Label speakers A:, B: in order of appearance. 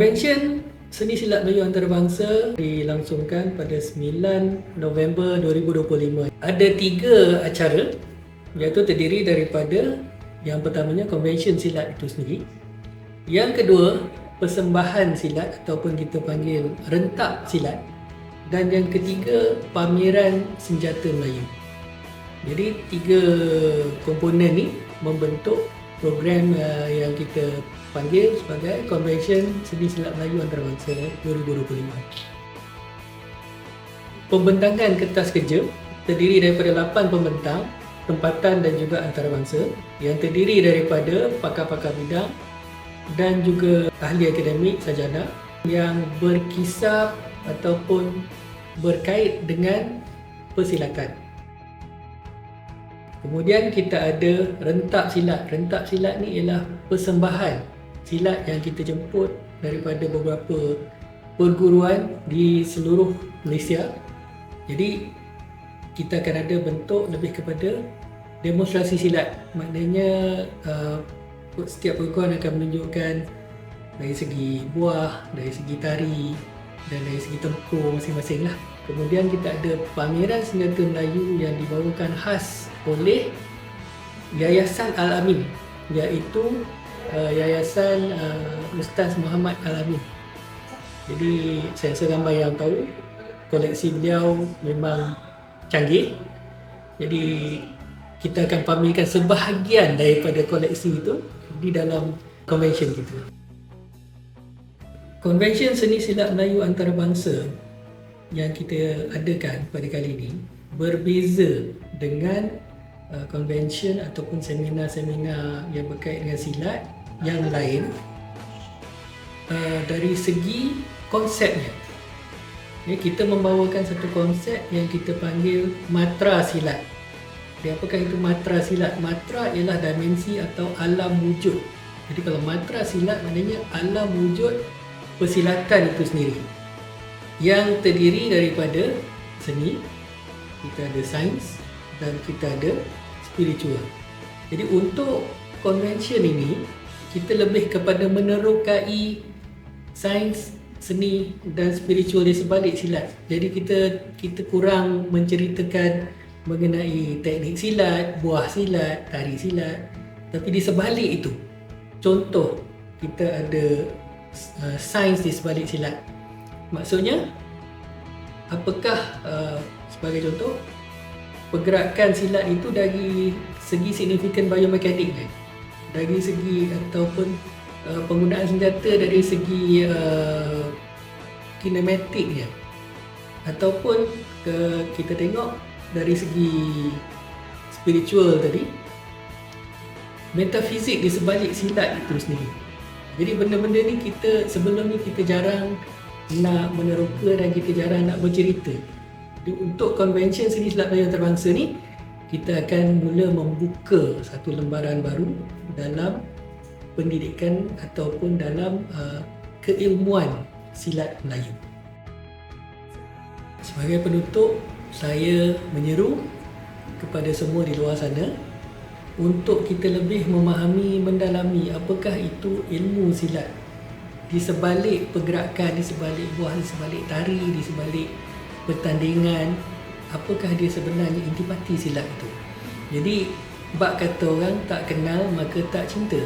A: Konvensyen Seni Silat Melayu Antarabangsa dilangsungkan pada 9 November 2025. Ada tiga acara iaitu terdiri daripada yang pertamanya Konvensyen Silat itu sendiri. Yang kedua, persembahan silat ataupun kita panggil rentak silat. Dan yang ketiga, pameran senjata Melayu. Jadi tiga komponen ni membentuk program uh, yang kita panggil sebagai Convention Seni Silat Melayu Antarabangsa 2025. Pembentangan kertas kerja terdiri daripada 8 pembentang tempatan dan juga antarabangsa yang terdiri daripada pakar-pakar bidang dan juga ahli akademik sajana yang berkisar ataupun berkait dengan persilatan. Kemudian kita ada rentak silat. Rentak silat ni ialah persembahan silat yang kita jemput daripada beberapa perguruan di seluruh Malaysia. Jadi kita akan ada bentuk lebih kepada demonstrasi silat. Maknanya uh, setiap perguruan akan menunjukkan dari segi buah, dari segi tari dan dari segi tempur masing-masing lah. Kemudian kita ada pameran senjata Melayu yang dibawakan khas oleh Yayasan Al-Amin iaitu uh, Yayasan uh, Ustaz Muhammad Al-Amin. Jadi saya rasa ramai yang tahu koleksi beliau memang canggih. Jadi kita akan pamerkan sebahagian daripada koleksi itu di dalam convention kita. Convention Seni Silat Melayu Antarabangsa yang kita adakan pada kali ini berbeza dengan uh, convention ataupun seminar-seminar yang berkait dengan silat yang lain uh, dari segi konsepnya. Ya, kita membawakan satu konsep yang kita panggil matra silat. Jadi apakah itu matra silat? Matra ialah dimensi atau alam wujud. Jadi kalau matra silat maknanya alam wujud persilatan itu sendiri. Yang terdiri daripada seni, kita ada sains dan kita ada spiritual. Jadi untuk convention ini kita lebih kepada menerokai sains, seni dan spiritual di sebalik silat. Jadi kita kita kurang menceritakan mengenai teknik silat, buah silat, tari silat. Tapi di sebalik itu, contoh kita ada uh, sains di sebalik silat. Maksudnya apakah uh, sebagai contoh pergerakan silat itu dari segi signifikan biomekanik kan? Dari segi ataupun uh, penggunaan senjata dari segi uh, kinematiknya ataupun ke, kita tengok dari segi spiritual tadi metafizik di sebalik silat itu sendiri. Jadi benda-benda ni kita sebelum ni kita jarang nak meneroka dan kita jarang nak bercerita. Untuk konvensyen seni silat Melayu antarabangsa ni kita akan mula membuka satu lembaran baru dalam pendidikan ataupun dalam uh, keilmuan silat Melayu. Sebagai penutup, saya menyeru kepada semua di luar sana untuk kita lebih memahami, mendalami apakah itu ilmu silat di sebalik pergerakan, di sebalik buah, di sebalik tari, di sebalik pertandingan apakah dia sebenarnya intipati silat itu? Jadi bak kata orang tak kenal maka tak cinta